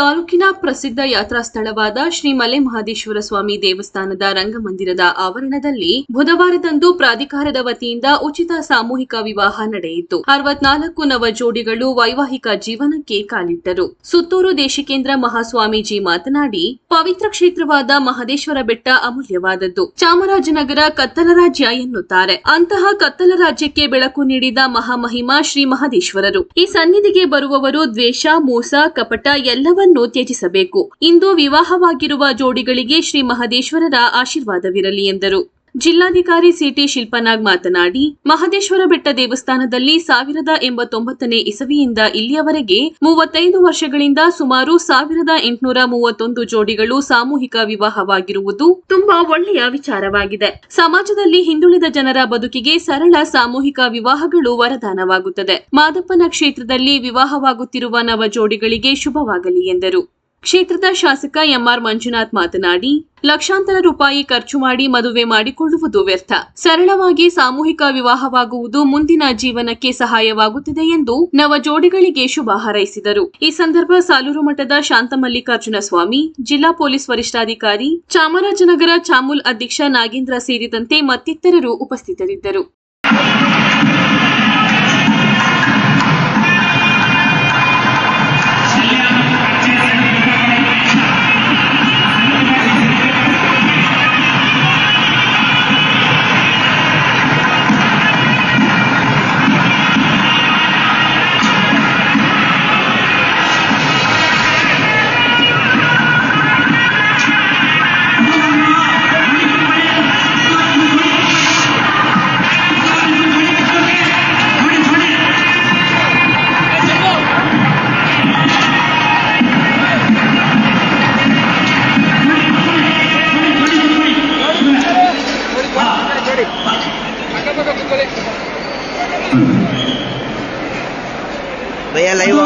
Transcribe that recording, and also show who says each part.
Speaker 1: ತಾಲೂಕಿನ ಪ್ರಸಿದ್ಧ ಯಾತ್ರಾ ಸ್ಥಳವಾದ ಶ್ರೀ ಮಲೆ ಮಹದೇಶ್ವರ ಸ್ವಾಮಿ ದೇವಸ್ಥಾನದ ರಂಗಮಂದಿರದ ಆವರಣದಲ್ಲಿ ಬುಧವಾರದಂದು ಪ್ರಾಧಿಕಾರದ ವತಿಯಿಂದ ಉಚಿತ ಸಾಮೂಹಿಕ ವಿವಾಹ ನಡೆಯಿತು. ಅರವತ್ನಾಲ್ಕು ನವ ಜೋಡಿಗಳು ವೈವಾಹಿಕ ಜೀವನಕ್ಕೆ ಕಾಲಿಟ್ಟರು. ಸುತ್ತೂರು ದೇಶಿಕೇಂದ್ರ ಮಹಾಸ್ವಾಮೀಜಿ ಮಾತನಾಡಿ, ಪವಿತ್ರ ಕ್ಷೇತ್ರವಾದ ಮಹದೇಶ್ವರ ಬೆಟ್ಟ ಅಮೂಲ್ಯವಾದದ್ದು. ಚಾಮರಾಜನಗರ ಕತ್ತಲ ರಾಜ್ಯ ಎನ್ನುತ್ತಾರೆ. ಅಂತಹ ಕತ್ತಲ ರಾಜ್ಯಕ್ಕೆ ಬೆಳಕು ನೀಡಿದ ಮಹಾಮಹಿಮ ಶ್ರೀ ಮಹದೇಶ್ವರರು. ಈ ಸನ್ನಿಧಿಗೆ ಬರುವವರು ದ್ವೇಷ, ಮೋಸ, ಕಪಟ ಎಲ್ಲವನ್ನೂ ತ್ಯಜಿಸಬೇಕು. ಇಂದು ವಿವಾಹವಾಗಿರುವ ಜೋಡಿಗಳಿಗೆ ಶ್ರೀ ಮಹದೇಶ್ವರರ ಆಶೀರ್ವಾದವಿರಲಿ ಎಂದರು. ಜಿಲ್ಲಾಧಿಕಾರಿ ಸಿಟಿ ಶಿಲ್ಪನಾಗ್ ಮಾತನಾಡಿ, ಮಹದೇಶ್ವರ ಬೆಟ್ಟ ದೇವಸ್ಥಾನದಲ್ಲಿ ಸಾವಿರದ ಎಂಬತ್ತೊಂಬತ್ತನೇ ಇಸವಿಯಿಂದ ಇಲ್ಲಿಯವರೆಗೆ ಮೂವತ್ತೈದು ವರ್ಷಗಳಿಂದ ಸುಮಾರು ಸಾವಿರದ ಎಂಟುನೂರ ಮೂವತ್ತೊಂದು ಜೋಡಿಗಳು ಸಾಮೂಹಿಕ ವಿವಾಹವಾಗಿರುವುದು ತುಂಬಾ ಒಳ್ಳೆಯ ವಿಚಾರವಾಗಿದೆ. ಸಮಾಜದಲ್ಲಿ ಹಿಂದುಳಿದ ಜನರ ಬದುಕಿಗೆ ಸರಳ ಸಾಮೂಹಿಕ ವಿವಾಹಗಳು ವರದಾನವಾಗುತ್ತದೆ. ಮಾದಪ್ಪನ ಕ್ಷೇತ್ರದಲ್ಲಿ ವಿವಾಹವಾಗುತ್ತಿರುವ ನವ ಜೋಡಿಗಳಿಗೆ ಶುಭವಾಗಲಿ ಎಂದರು. ಕ್ಷೇತ್ರದ ಶಾಸಕ ಎಂಆರ್ ಮಂಜುನಾಥ್ ಮಾತನಾಡಿ, ಲಕ್ಷಾಂತರ ರೂಪಾಯಿ ಖರ್ಚು ಮಾಡಿ ಮದುವೆ ಮಾಡಿಕೊಳ್ಳುವುದು ವ್ಯರ್ಥ. ಸರಳವಾಗಿ ಸಾಮೂಹಿಕ ವಿವಾಹವಾಗುವುದು ಮುಂದಿನ ಜೀವನಕ್ಕೆ ಸಹಾಯವಾಗುತ್ತಿದೆ ಎಂದು ನವ ಜೋಡಿಗಳಿಗೆ ಶುಭ ಹಾರೈಸಿದರು. ಈ ಸಂದರ್ಭ ಸಾಲೂರು ಮಠದ ಶಾಂತಮಲ್ಲಿಕಾರ್ಜುನ ಸ್ವಾಮಿ, ಜಿಲ್ಲಾ ಪೊಲೀಸ್ ವರಿಷ್ಠಾಧಿಕಾರಿ, ಚಾಮರಾಜನಗರ ಚಾಮುಲ್ ಅಧ್ಯಕ್ಷ ನಾಗೇಂದ್ರ ಸೇರಿದಂತೆ ಮತ್ತಿತರರು ಉಪಸ್ಥಿತರಿದ್ದರು.
Speaker 2: ભૈયા લાઈવ